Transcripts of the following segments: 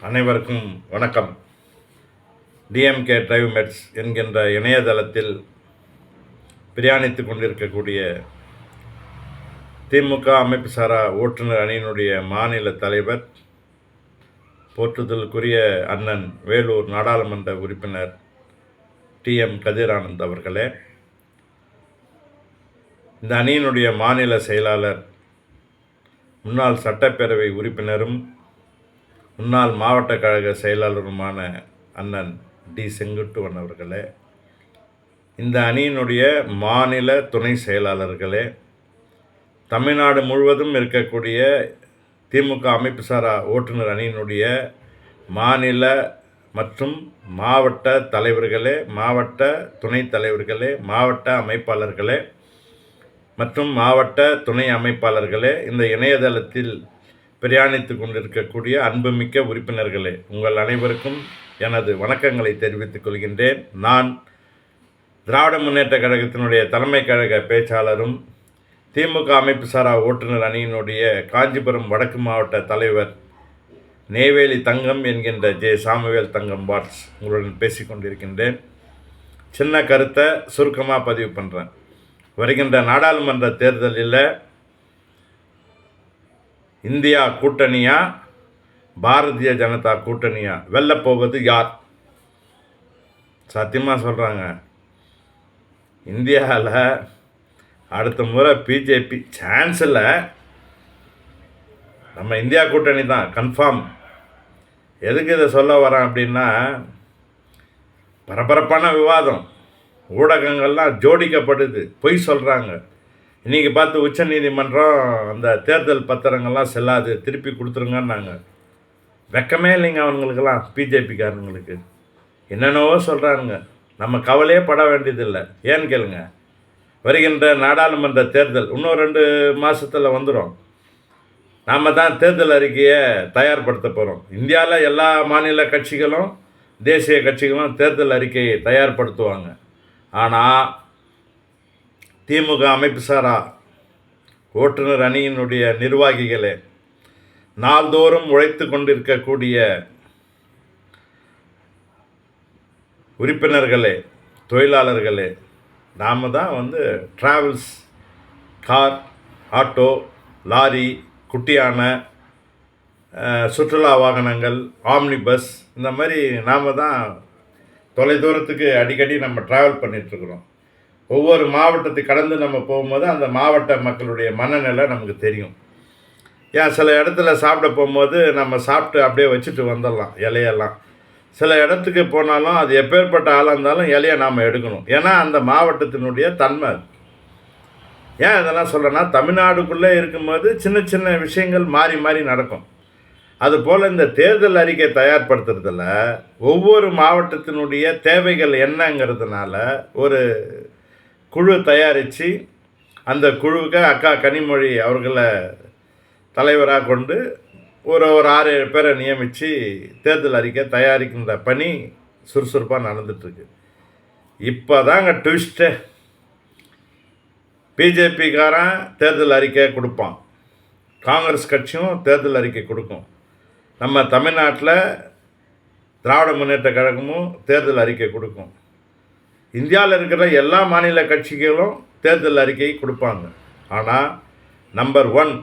அனைவருக்கும் வணக்கம். DMK drive மெட்ஸ் என்கின்ற இணையதளத்தில் பிரயாணித்து கொண்டிருக்கக்கூடிய திமுக அமைப்பு சாரா ஓட்டுநர் அணியினுடைய மாநில தலைவர் போற்றுதலுக்குரிய அண்ணன் வேலூர் நாடாளுமன்ற உறுப்பினர் டிஎம் கதிரானந்த் அவர்களே இந்த அணியினுடைய மாநில செயலாளர் முன்னாள் சட்டப்பேரவை உறுப்பினரும் முன்னாள் மாவட்ட கழக செயலாளருமான அண்ணன் டி செங்குட்டுவன் அவர்களே இந்த அணியினுடைய மாநில துணை செயலாளர்களே தமிழ்நாடு முழுவதும் இருக்கக்கூடிய திமுக அமைப்பு சாரா ஓட்டுநர் அணியினுடைய மாநில மற்றும் மாவட்ட தலைவர்களே மாவட்ட துணைத் தலைவர்களே மாவட்ட அமைப்பாளர்களே மற்றும் மாவட்ட துணை அமைப்பாளர்களே இந்த இணையதளத்தில் பிரயாணித்து கொண்டிருக்கக்கூடிய அன்புமிக்க உறுப்பினர்களே உங்கள் அனைவருக்கும் எனது வணக்கங்களை தெரிவித்துக் கொள்கின்றேன். நான் திராவிட முன்னேற்ற கழகத்தினுடைய தலைமை கழக பேச்சாளரும் திமுக அமைப்பு சாரா ஓட்டுநர் அணியினுடைய காஞ்சிபுரம் வடக்கு மாவட்ட தலைவர் நெய்வேலி தங்கம் என்கின்ற ஜே. சாமுவேல் தங்கம் வாட்ஸ் உங்களுடன் பேசிக்கொண்டிருக்கின்றேன் சின்ன கருத்தை சுருக்கமாக பதிவு பண்ணுறேன் வருகின்ற நாடாளுமன்ற தேர்தலில் இந்தியா கூட்டணியா? பாரதிய ஜனதா கூட்டணியா? வெல்லப்போவது யார்? சத்தியமாக சொல்கிறாங்க இந்தியாவில் அடுத்த முறை பிஜேபி சான்ஸ் இல்லை. நம்ம இந்தியா கூட்டணி தான் கன்ஃபார்ம் எதுக்கு இதை சொல்ல வரேன் அப்படின்னா பரபரப்பான விவாதம். ஊடகங்கள்லாம் ஜோடிக்கப்படுது. பொய் சொல்கிறாங்க இன்றைக்கி பார்த்து உச்சநீதிமன்றம் அந்த தேர்தல் பத்திரங்கள்லாம் செல்லாது திருப்பி கொடுத்துருங்கன்னாங்க. வெக்கமே இல்லைங்க அவங்களுக்கெல்லாம் பிஜேபிக்காரங்களுக்கு என்னென்னவோ சொல்கிறாங்க நம்ம கவலையே பட வேண்டியதில்லை. ஏன்னு கேளுங்க. வருகின்ற நாடாளுமன்ற தேர்தல் இன்னும் ரெண்டு மாதத்தில் வந்துடும் நாம் தான் தேர்தல் அறிக்கையை தயார்படுத்த போகிறோம் இந்தியாவில் எல்லா மாநில கட்சிகளும் தேசிய கட்சிகளும் தேர்தல் அறிக்கையை தயார்படுத்துவாங்க. ஆனால் திமுக அமைப்பு சாரா ஓட்டுநர் அணியினுடைய நிர்வாகிகளே நாள்தோறும் உழைத்து கொண்டிருக்கக்கூடிய உறுப்பினர்களே தொழிலாளர்களே நாம் தான் வந்து ட்ராவல்ஸ் கார் ஆட்டோ லாரி குட்டியானை சுற்றுலா வாகனங்கள் ஆம்னி பஸ் இந்த மாதிரி நாம் தான் தொலைதூரத்துக்கு அடிக்கடி நம்ம ட்ராவல் பண்ணிகிட்ருக்குறோம் ஒவ்வொரு மாவட்டத்தை கடந்து நம்ம போகும்போது அந்த மாவட்ட மக்களுடைய மனநிலை நமக்கு தெரியும். ஏன் சில இடத்துல சாப்பிட போகும்போது நம்ம சாப்பிட்டு அப்படியே வச்சுட்டு வந்துடலாம் இலையெல்லாம். சில இடத்துக்கு போனாலும் அது எப்பேற்பட்ட ஆளாக இருந்தாலும் இலையை நாம் எடுக்கணும். ஏன்னா அந்த மாவட்டத்தினுடைய தன்மை அது. ஏன் இதெல்லாம் சொல்கிறேன்னா தமிழ்நாடுக்குள்ளே இருக்கும்போது சின்ன சின்ன விஷயங்கள் மாறி மாறி நடக்கும். அதுபோல் இந்த தேர்தல் அறிக்கை தயார்படுத்துறதில் ஒவ்வொரு மாவட்டத்தினுடைய தேவைகள் என்னங்கிறதுனால ஒரு குழு தயாரித்து அந்த குழுவுக்கு அக்கா கனிமொழி அவர்களை தலைவராக கொண்டு ஒரு ஒரு ஆறு ஏழு பேரை நியமித்து தேர்தல் அறிக்கை தயாரிக்கின்ற பணி சுறுசுறுப்பாக நடந்துட்டுருக்கு. இப்போ தாங்க ட்விஸ்ட்டு பிஜேபிக்காரன் தேர்தல் அறிக்கை கொடுப்பான். காங்கிரஸ் கட்சியும் தேர்தல் அறிக்கை கொடுக்கும். நம்ம தமிழ்நாட்டில் திராவிட முன்னேற்ற கழகமும் தேர்தல் அறிக்கை கொடுக்கும். இந்தியாவில் இருக்கிற எல்லா மாநில கட்சிகளும் தேர்தல் அறிக்கை கொடுப்பாங்க. ஆனால் நம்பர் ஒன்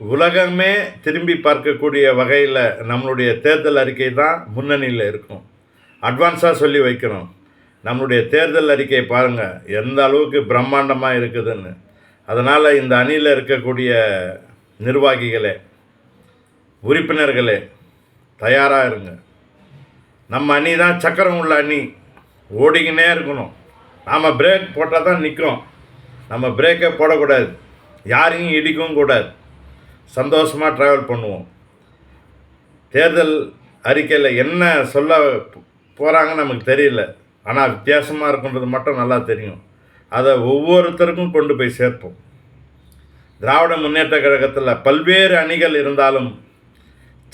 உலகமே திரும்பி பார்க்கக்கூடிய வகையில் நம்மளுடைய தேர்தல் அறிக்கை தான் முன்னணியில் இருக்கும். அட்வான்ஸாக சொல்லி வைக்கணும் நம்மளுடைய தேர்தல் அறிக்கையை பாருங்கள் எந்த அளவுக்கு பிரம்மாண்டமாக இருக்குதுன்னு. அதனால் இந்த அணியில் இருக்கக்கூடிய நிர்வாகிகளே உறுப்பினர்களே தயாராக இருங்க. நம்ம அணி தான் சக்கரம் உள்ள அணி. ஓடிக்கினே இருக்கணும். நாம் பிரேக் போட்டால் தான் நிற்கும் நம்ம பிரேக்கே போடக்கூடாது. யாரையும் இடிக்கவும் கூடாது. சந்தோஷமாக ட்ராவல் பண்ணுவோம். தேர்தல் அறிக்கையில் என்ன சொல்ல போகிறாங்கன்னு நமக்கு தெரியல. ஆனால் வித்தியாசமாக இருக்குன்றது மட்டும் நல்லா தெரியும். அதை ஒவ்வொருத்தருக்கும் கொண்டு போய் சேர்ப்போம். திராவிட முன்னேற்ற கழகத்தில் பல்வேறு அணிகள் இருந்தாலும்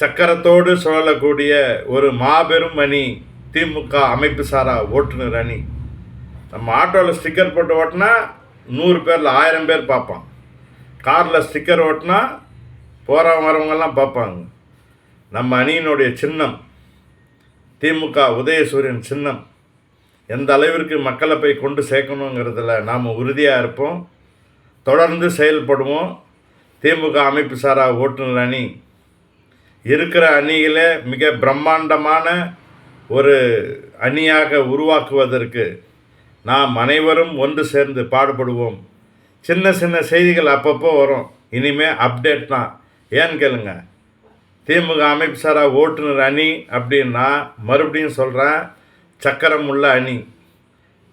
சக்கரத்தோடு சுழலக்கூடிய ஒரு மாபெரும் அணி திமுக அமைப்பு சாரா ஓட்டுநர் அணி. நம்ம ஆட்டோவில் ஸ்டிக்கர் போட்டு ஓட்டினா நூறு பேரில் ஆயிரம் பேர் பார்ப்பான் காரில் ஸ்டிக்கர் ஓட்டினா போகிறவங்க வரவங்கெல்லாம் பார்ப்பாங்க. நம்ம அணியினுடைய சின்னம் திமுக உதயசூரியன் சின்னம் எந்த அளவிற்கு மக்களை போய் கொண்டு சேர்க்கணுங்கிறதுல நாம் உறுதியாக இருப்போம். தொடர்ந்து செயல்படுவோம். திமுக அமைப்பு சாரா ஓட்டுநர் அணி இருக்கிற அணியில் மிக பிரம்மாண்டமான ஒரு அணியாக உருவாக்குவதற்கு நாம் அனைவரும் ஒன்று சேர்ந்து பாடுபடுவோம். சின்ன சின்ன செய்திகள் அப்பப்போ வரும். இனிமேல் அப்டேட் தான். ஏன்னு கேளுங்க? திமுக அமைப்புசாரா ஓட்டுநர் அணி அப்படின்னா மறுபடியும் சொல்கிறேன் சக்கரம் உள்ள அணி.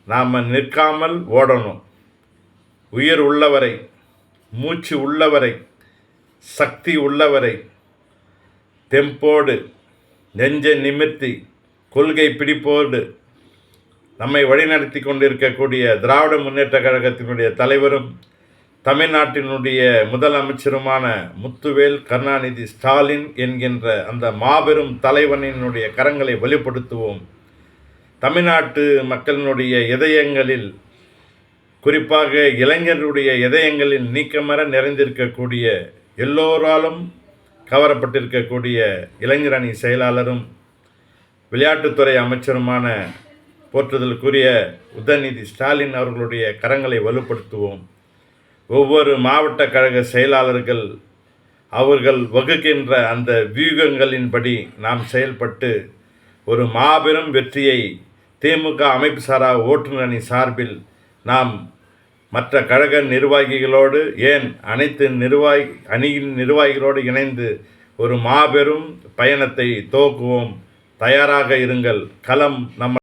நாம் நிற்காமல் ஓடணும். உயிர் உள்ளவரை மூச்சு உள்ளவரை சக்தி உள்ளவரை தெம்போடு நெஞ்சை நிமிர்த்தி கொள்கை பிடிப்போடு நம்மை வழிநடத்தி கொண்டிருக்கக்கூடிய திராவிட முன்னேற்ற கழகத்தினுடைய தலைவரும் தமிழ்நாட்டினுடைய முதலமைச்சருமான முத்துவேல் கருணாநிதி ஸ்டாலின் என்கின்ற அந்த மாபெரும் தலைவனினுடைய கரங்களை வெளிப்படுத்துவோம். தமிழ்நாட்டு மக்களினுடைய இதயங்களில் குறிப்பாக இளைஞர்களுடைய இதயங்களில் நீக்கமர நிறைந்திருக்கக்கூடிய எல்லோராலும் கவரப்பட்டிருக்கக்கூடிய இளைஞரணி செயலாளரும் விளையாட்டுத்துறை அமைச்சருமான போற்றுதலுக்குரிய உதயநிதி ஸ்டாலின் அவர்களுடைய கரங்களை வலுப்படுத்துவோம். ஒவ்வொரு மாவட்ட கழக செயலாளர்கள் அவர்கள் வகுக்கின்ற அந்த வியூகங்களின்படி நாம் செயல்பட்டு ஒரு மாபெரும் வெற்றியை திமுக அமைப்பு சாரா ஓட்டுநர் அணி சார்பில் நாம் மற்ற கழக நிர்வாகிகளோடு ஏன் அனைத்து நிர்வாகி அணியின் நிர்வாகிகளோடு இணைந்து ஒரு மாபெரும் பயணத்தை துவக்குவோம்? தயாராக இருங்கள். களம் நம்ம